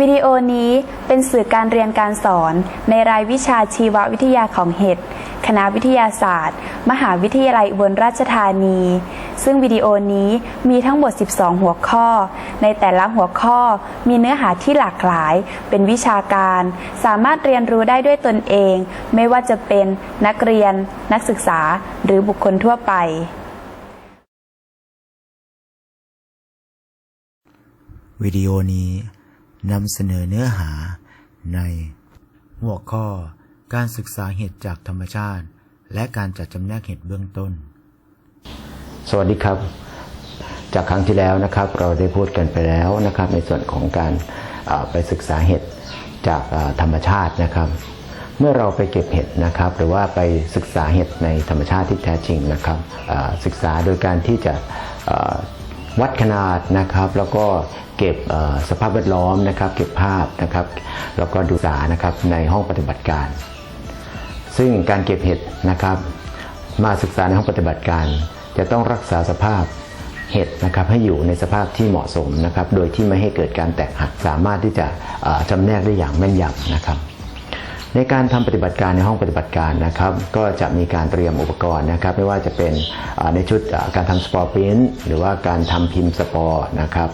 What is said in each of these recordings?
วิดีโอนี้เป็นสื่อการเรียนการสอนในรายวิชาชีววิทยาของเห็ด คณะวิทยาศาสตร์ มหาวิทยาลัยอุบลราชธานี ซึ่งวิดีโอนี้มีทั้งหมด 12 หัวข้อ ในแต่ละหัวข้อมีเนื้อหาที่หลากหลาย เป็นวิชาการ สามารถเรียนรู้ได้ด้วยตนเอง ไม่ว่าจะเป็นนักเรียน นักศึกษา หรือบุคคลทั่วไปวิดีโอนี้ นำเสนอเนื้อหาใน หัวข้อการศึกษาเห็ดจากธรรมชาติ และการจัดจำแนกเห็ดเบื้องต้น สวัสดีครับ จากครั้งที่แล้วนะครับ เราได้พูดกันไปแล้วนะครับ ในส่วนของการไปศึกษาเห็ดจากธรรมชาตินะครับ เมื่อเราไปเก็บเห็ดนะครับ หรือว่าไปศึกษาเห็ดในธรรมชาติที่แท้จริงนะครับศึกษาโดยการที่จะ วัดขนาดนะครับ แล้วก็เก็บสภาพแวดล้อมนะครับ เก็บภาพนะครับ แล้วก็ดูสานะครับในห้องปฏิบัติการ ซึ่งการเก็บเห็ดนะครับ มาศึกษาในห้องปฏิบัติการ จะต้องรักษาสภาพเห็ดนะครับให้อยู่ในสภาพที่เหมาะสมนะครับ โดยที่ไม่ให้เกิดการแตกหักสามารถที่จะจำแนกได้อย่างแม่นยำนะครับ ในการทำปฏิบัติการในห้องปฏิบัติการนะครับ ก็จะมีการเตรียมอุปกรณ์นะครับ ไม่ว่าจะเป็นในชุดการทำสปอร์ปรินหรือว่าการทำพิมพ์สปอร์นะครับ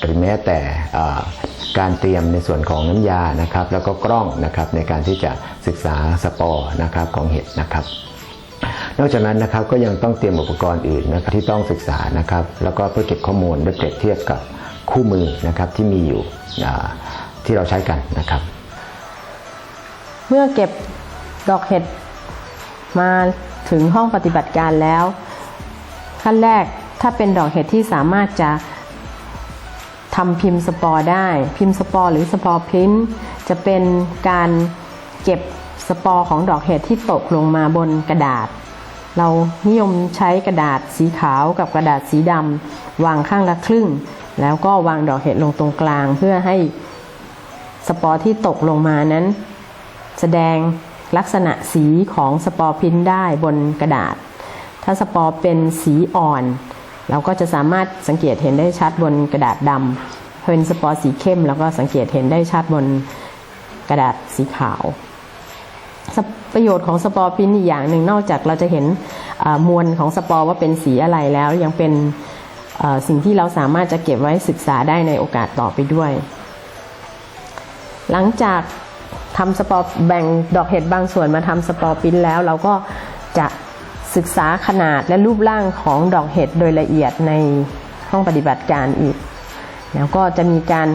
หรือแม้แต่การเตรียมในส่วนของน้ำยานะครับ แล้วก็กล้องนะครับในการที่จะศึกษาสปอร์นะครับของเห็ดนะครับนอกจากนั้นนะครับก็ยังต้องเตรียมอุปกรณ์อื่นนะครับที่ต้องศึกษานะครับ แล้วก็เพื่อเก็บข้อมูลและเปรียบเทียบกับคู่มือนะครับที่มีอยู่ที่เราใช้กันนะครับ เมื่อเก็บดอกเห็ดมาถึงห้องปฏิบัติการแล้ว ขั้นแรกถ้าเป็นดอกเห็ดที่สามารถจะทำพิมพ์สปอร์ได้ พิมพ์สปอร์หรือสปอร์พิมพ์จะเป็นการเก็บสปอร์ของดอกเห็ดที่ตกลงมาบนกระดาษ เรานิยมใช้กระดาษสีขาวกับกระดาษสีดำวางข้างละครึ่ง แล้วก็วางดอกเห็ดลงตรงกลาง เพื่อให้สปอร์ที่ตกลงมานั้น แสดงลักษณะสีของสปอร์พินได้บนกระดาษ ถ้าสปอร์เป็นสีอ่อน เราก็จะสามารถสังเกตเห็นได้ชัดบนกระดาษดำถ้าเป็นสปอร์สีเข้มเราก็สังเกตเห็นได้ชัดบนกระดาษสีขาว ประโยชน์ของสปอร์พินอีกอย่างหนึ่งนอกจากเราจะเห็นมวลของสปอร์ว่าเป็นสีอะไรแล้วยังเป็นสิ่งที่เราสามารถจะเก็บไว้ศึกษาได้ในโอกาสต่อไปด้วย หลังจาก ทำสปอร์แบ่งดอกเห็ดบางส่วนมาทำสปอร์ปิ้นแล้ว เราก็จะศึกษาขนาดและรูปร่างของดอกเห็ดโดยละเอียดในห้องปฏิบัติการอีก แล้วก็จะมีการ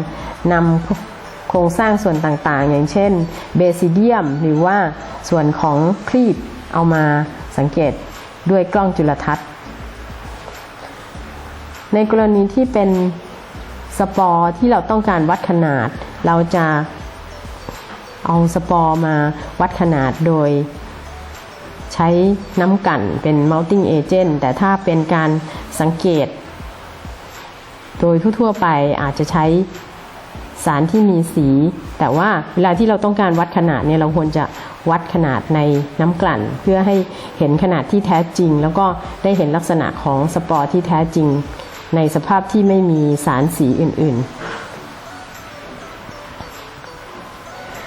นำโครงสร้างส่วนต่างๆ อย่างเช่นเบซิเดียมหรือว่าส่วนของครีบเอามาสังเกตด้วยกล้องจุลทรรศน์ ในกรณีที่เป็นสปอร์ที่เราต้องการวัดขนาด เราจะ เอาสปอร์มาวัดขนาดโดยใช้น้ำกลั่นเป็น melting agent แต่ถ้าเป็นการสังเกต โดยทั่วๆไปอาจจะใช้สารที่มีสี แต่ว่าเวลาที่เราต้องการวัดขนาดเนี่ยเราควรจะวัดขนาดในน้ำกลั่น เพื่อให้เห็นขนาดที่แท้จริง แล้วก็ได้เห็นลักษณะของสปอร์ที่แท้จริง ในสภาพที่ไม่มีสารสีอื่น ๆ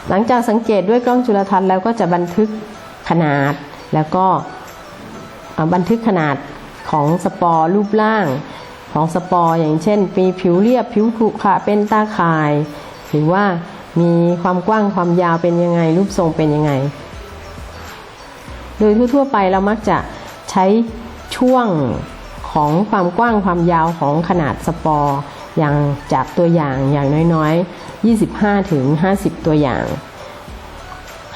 หลังจากสังเกตด้วยกล้องจุลทรรศน์แล้วก็จะบันทึกขนาดแล้วก็บันทึกขนาดของสปอร์รูปร่างของสปอร์อย่างเช่นมีผิวเรียบผิวขรุขระเป็นตาข่าย หรือว่ามีความกว้างความยาวเป็นยังไง รูปทรงเป็นยังไง โดยทั่วๆไปเรามักจะใช้ช่วงของความกว้างความยาวของขนาดสปอร์ อย่างจากตัวอย่างอย่างน้อยๆ 25ถึง50 ตัวอย่าง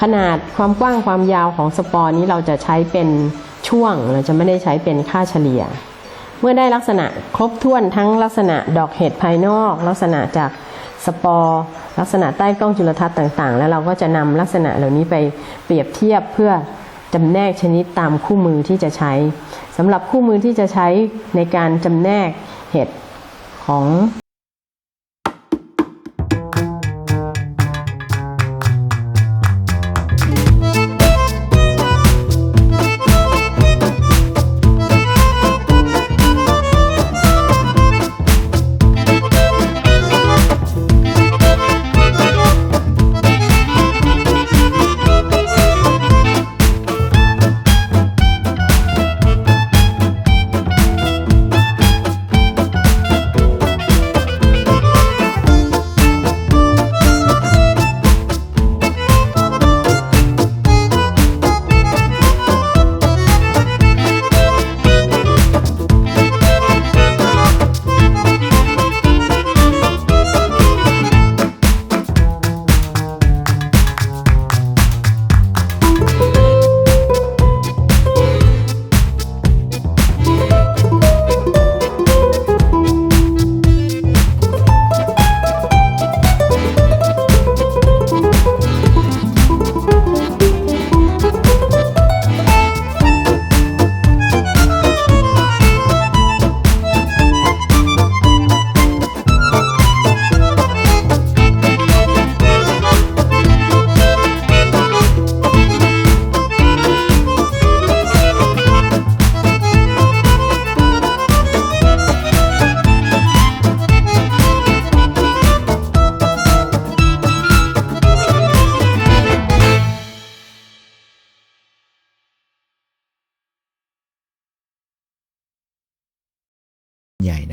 ขนาดความกว้างความยาวของสปอร์นี้เราจะใช้เป็นช่วงเราจะไม่ได้ใช้เป็นค่าเฉลี่ย เมื่อได้ลักษณะครบถ้วนทั้งลักษณะดอกเห็ดภายนอก ลักษณะจากสปอร์ลักษณะใต้กล้องจุลทรรศน์ต่างๆ แล้วเราก็จะนำลักษณะเหล่านี้ไปเปรียบเทียบเพื่อจำแนกชนิดตามคู่มือที่จะใช้สำหรับคู่มือที่จะใช้ในการจำแนกเห็ด ข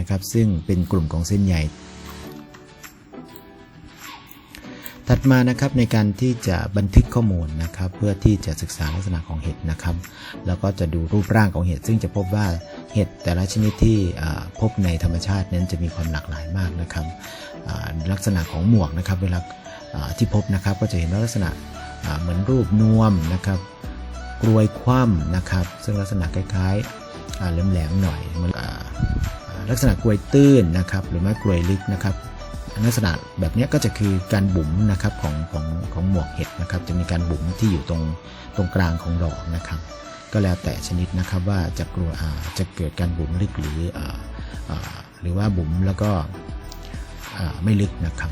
นะครับ ซึ่งเป็นกลุ่มของเส้นใยถัดมานะครับในการที่จะบันทึกข้อมูลนะครับ เพื่อที่จะศึกษาลักษณะของเห็ดนะครับ แล้วก็จะดูรูปร่างของเห็ดซึ่งจะพบว่าเห็ดแต่ละชนิดที่พบในธรรมชาตินั้นจะมีความหลากหลายมากนะครับลักษณะของหมวกนะครับเวลาที่พบนะครับก็จะเห็นว่าลักษณะเหมือนรูปนวมนะครับกรวยคว่ำนะครับ ซึ่งลักษณะคล้ายๆแหลมๆหน่อยเหมันอ่าอ่า ลักษณะกรวยตื้นนะครับหรือไม่กรวยลึกนะครับลักษณะแบบนี้ก็จะคือการบุ๋มนะครับของของของหมวกเห็ดนะครับ จะมีการบุ๋มที่อยู่ตรงตรงกลางของดอกนะครับ ก็แล้วแต่ชนิดนะครับว่าจะกลัวจะเกิดการบุ๋มลึกหรืออหรือว่าบุ๋มแล้วก็ไม่ลึกนะครับ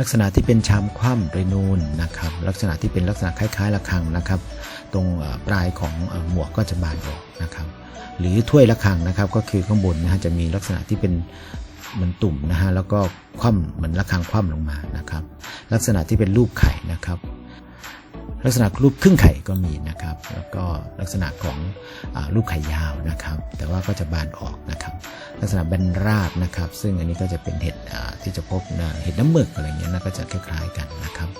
ลักษณะที่เป็นชามคว่ำเรนูนนะครับ ลักษณะที่เป็นลักษณะคล้ายๆระฆังนะครับ ตรงปลายของหมวกก็จะบานออกนะครับ หรือถ้วยระฆังนะครับ ก็คือข้างบนนะฮะจะมีลักษณะที่เป็นเหมือนตุ่มนะฮะแล้วก็คว่ำเหมือนระฆังคว่ำลงมานะครับ ลักษณะที่เป็นรูปไข่นะครับ ลักษณะรูปครึ่งไข่ก็มีนะครับ แล้วก็ลักษณะของอรูปไข่ยาวนะครับ แต่ว่าก็จะบานออกนะครับ ลักษณะแบนราบนะครับ ซึ่งอันนี้ก็จะเป็นเห็ดที่จะพบนะเห็ดน้ำหมึกอะไรเงี้ยนะก็จะคล้ายๆกันนะครับ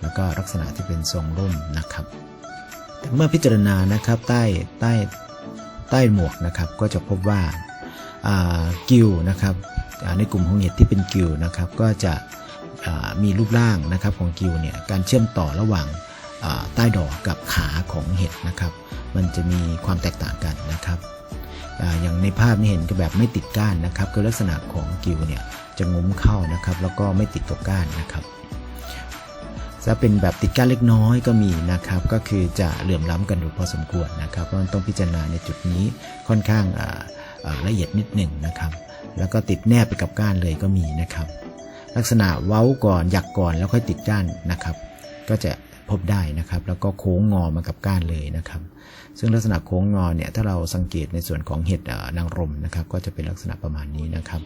แล้วก็ลักษณะที่เป็นทรงร่มนะครับ แต่เมื่อพิจารณานะครับใต้ใต้ใต้หมวกนะครับก็จะพบว่ากิวนะครับในกลุ่มของเห็ดที่เป็นกิวนะครับ ก็จะมีรูปร่างนะครับของกิวเนี่ยการเชื่อมต่อระหว่าง ใต้ดอกกับขาของเห็ดนะครับ มันจะมีความแตกต่างกันนะครับออย่างในภาพนี่เห็นก็แบบไม่ติดก้านนะครับคือลักษณะของกิวเนี่ยจะงุ้มเข้านะครับ แล้วก็ไม่ติดกับก้านนะครับจะเป็นแบบติดก้านเล็กน้อยก็มีนะครับ ก็คือจะเหลื่อมล้ำกันอยู่พอสมควรนะครับเพราะนั้นต้องพิจารณาในจุดนี้ค่อนข้างละเอียดนิดหนึ่งนะครับ แล้วก็ติดแนบไปกับก้านเลยก็มีนะครับ ลักษณะเว้าก่อนหยักก่อนแล้วค่อยติดก้านนะครับ ก็จะ พบได้นะครับ แล้วก็โค้งงอมากับก้านเลยนะครับ ซึ่งลักษณะโค้งงอเนี่ยถ้าเราสังเกตในส่วนของเห็ดนางรมนะครับ ก็จะเป็นลักษณะประมาณนี้นะครับ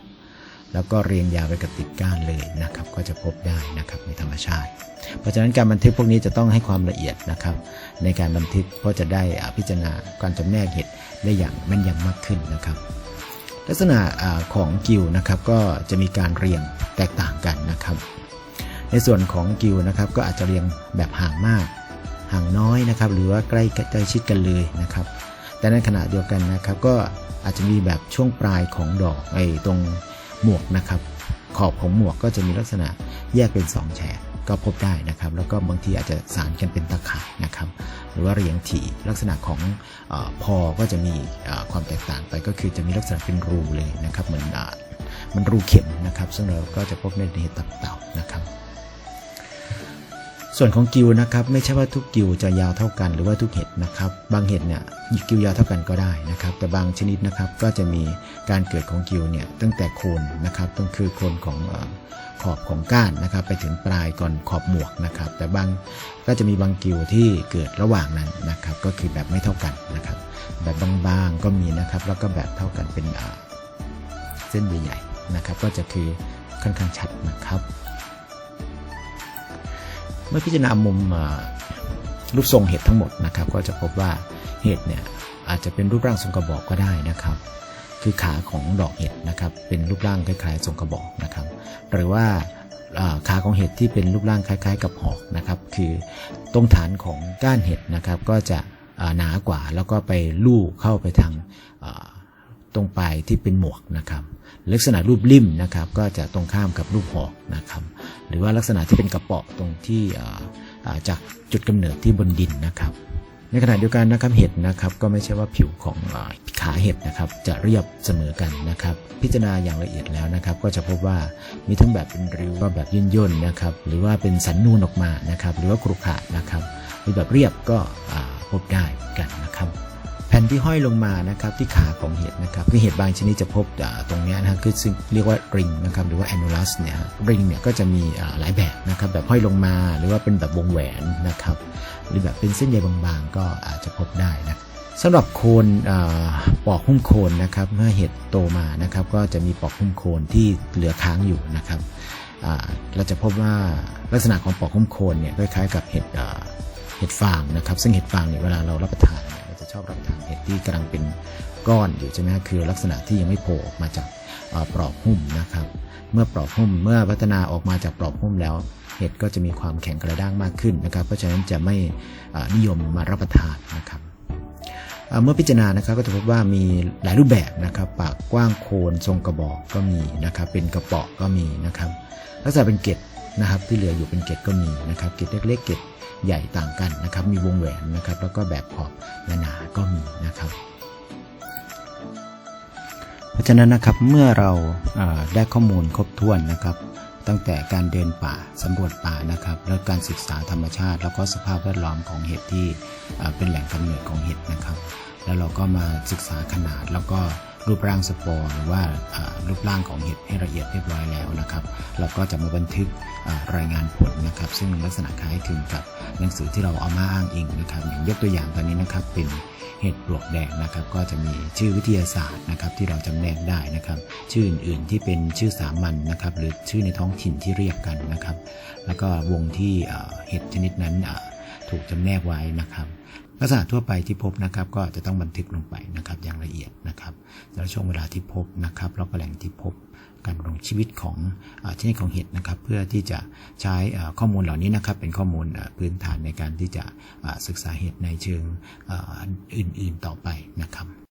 แล้วก็เรียงยาวไปกับติดก้านเลยนะครับ ก็จะพบได้นะครับในธรรมชาติ เพราะฉะนั้นการบันทึกพวกนี้จะต้องให้ความละเอียดนะครับ ในการบันทึกเพราะจะได้พิจารณาการจำแนกเห็ดได้อย่างแม่นยำมากขึ้นนะครับลักษณะของกิวนะครับก็จะมีการเรียงแตกต่างกันนะครับ ในส่วนของกิวนะครับก็อาจจะเรียงแบบห่างมาก ห่างน้อยนะครับหรือว่าใกล้ใกล้ชิดกันเลยนะครับ แต่ในขณะเดียวกันนะครับก็อาจจะมีแบบช่วงปลายของดอกไอ้ตรงหมวกนะครับขอบของหมวกก็จะมีลักษณะแยกเป็น 2 แฉกก็พบได้นะครับ แล้วก็บางทีอาจจะสารกันเป็นตะข่ายนะครับ หรือว่าเรียงถี่ลักษณะของอพอก็จะมีความแตกต่างไปก็คือจะมีลักษณะเป็นรูเลยนะครับเหมือนมันรูเข็มนะครับ ซึ่งเราก็จะพบในเห็ดตับเต่านะครับ ส่วนของกิวนะครับไม่ใช่ว่าทุกกิวจะยาวเท่ากันหรือว่าทุกเห็ดนะครับ บางเห็ดเนี่ยกิวยาวเท่ากันก็ได้นะครับ แต่บางชนิดนะครับก็จะมีการเกิดของกิวเนี่ยตั้งแต่โคนนะครับต้องคือโคนของขอบของก้านนะครับ ไปถึงปลายก่อนขอบหมวกนะครับ แต่บางก็จะมีบางกิวที่เกิดระหว่างนั้นนะครับ ก็คือแบบไม่เท่ากันนะครับ แบบบางๆก็มีนะครับ แล้วก็แบบเท่ากันเป็นเส้นใหญ่ๆนะครับ ก็จะคือค่อนข้างชัดนะครับ เมื่อพิจารณามุมรูปทรงเห็ดทั้งหมดนะครับ ก็จะพบว่าเห็ดเนี่ยอาจจะเป็นรูปร่างทรงกระบอกก็ได้นะครับ คือขาของดอกเห็ดนะครับเป็นรูปร่างคล้ายๆทรงกระบอกนะครับ หรือว่าขาของเห็ดที่เป็นรูปร่างคล้าย ๆ กับหอกนะครับ คือตรงฐานของก้านเห็ดนะครับ ก็จะหนากว่าแล้วก็ไปลู่เข้าไปทางตรงปลายที่เป็นหมวกนะครับ ลักษณะรูปลิ่มนะครับก็จะตรงข้ามกับรูปหอกนะครับหรือว่าลักษณะที่เป็นกระเปาะตรงที่จากจุดกำเนิดที่บนดินนะครับ ในขณะเดียวกันนะครับเห็ดนะครับก็ไม่ใช่ว่าผิวของอขาเห็ดนะครับจะเรียบเสมอกันนะครับ พิจารณาอย่างละเอียดแล้วนะครับ ก็จะพบว่ามีทั้งแบบเป็นริ้วก็แบบย่นย่นนะครับหรือว่าเป็นสันนูนออกมานะครับหรือว่าครุขระนะครับหรือแบบเรียบก็พบได้กันนะครับ แผ่นที่ห้อยลงมานะครับที่ขาของเห็ดนะครับคือเห็ดบางชนิดจะพบตรงนี้นะฮะคือซึ่งเรียกว่าริงนะครับหรือว่า annulus เนี่ยริงเนี่ยก็จะมีหลายแบบนะครับแบบห้อยลงมาหรือว่าเป็นแบบวงแหวนนะครับหรือแบบเป็นเส้นใยบางๆ ก็อาจจะพบได้นะสำหรับโคนปอกหุ้มโคนนะครับเมื่อเห็ดโตมานะครับก็จะมีปอกหุ้มโคนที่เหลือค้างอยู่นะครับเราจะพบว่าลักษณะของปอกหุ้มโคนเนี่ยคล้ายๆกับเห็ดเห็ดฟางนะครับซึ่งเห็ดฟางเนี่ยเวลาเรารับประทาน ชอบรับทานเห็ดที่กำลังเป็นก้อนอยู่ใช่ไหมคือลักษณะที่ยังไม่โผล่ออกมาจากปลอกหุ้มนะครับ เมื่อปลอกหุ้มเมื่อพัฒนาออกมาจากปลอกหุ้มแล้ว เห็ดก็จะมีความแข็งกระด้างมากขึ้นนะครับ เพราะฉะนั้นจะไม่นิยมมารับประทานนะครับเมื่อพิจารณานะครับก็จะพบว่ามีหลายรูปแบบนะครับ ปากกว้างโคนทรงกระบอกก็มีนะครับ เป็นกระเป๋อก็มีนะครับ ลักษณะเป็นเกล็ดนะครับที่เหลืออยู่เป็นเกล็ดก็มีนะครับ เกล็ดเล็กๆเกล็ด ใหญ่ต่างกันนะครับ มีวงแหวนนะครับ แล้วก็แบบขอบหนาๆก็มีนะครับ เพราะฉะนั้นนะครับเมื่อเราเอ่อได้ข้อมูลครบถ้วนนะครับ ตั้งแต่การเดินป่าสำรวจป่านะครับ แล้วการศึกษาธรรมชาติ แล้วก็สภาพแวดล้อมของเห็ดที่เเป็นแหล่งกำเนิดของเห็ดนะครับ แล้วเราก็มาศึกษาขนาดแล้วก็ รูปร่างสปอร์หรือว่ารูปร่างของเห็ดให้ละเอียดเรียบร้อยแล้วนะครับ เราก็จะมาบันทึกรายงานผลนะครับ ซึ่งลักษณะคล้ายคลึงกับหนังสือที่เราเอามาอ้างอิงนะครับอย่างยกตัวอย่างตอนนี้นะครับเป็นเห็ดปลวกแดงนะครับ ก็จะมีชื่อวิทยาศาสตร์นะครับที่เราจำแนกได้นะครับ ชื่ออื่นๆที่เป็นชื่อสามัญนะครับ หรือชื่อในท้องถิ่นที่เรียกกันนะครับ แล้วก็วงที่เห็ดชนิดนั้นถูกจำแนกไว้นะครับ ลักษณะทั่วไปที่พบนะครับ ก็จะต้องบันทึกลงไปนะครับ อย่างละเอียดนะครับแต่ละช่วงเวลาที่พบนะครับแล้วก็แหล่งที่พบการดำรงชีวิตของเอชนิดของเห็ดนะครับ เพื่อที่จะใช้ข้อมูลเหล่านี้นะครับ เป็นข้อมูลพื้นฐานในการที่จะศึกษาเห็ดในเชิงอ่ออื่น ๆต่อไปนะครับ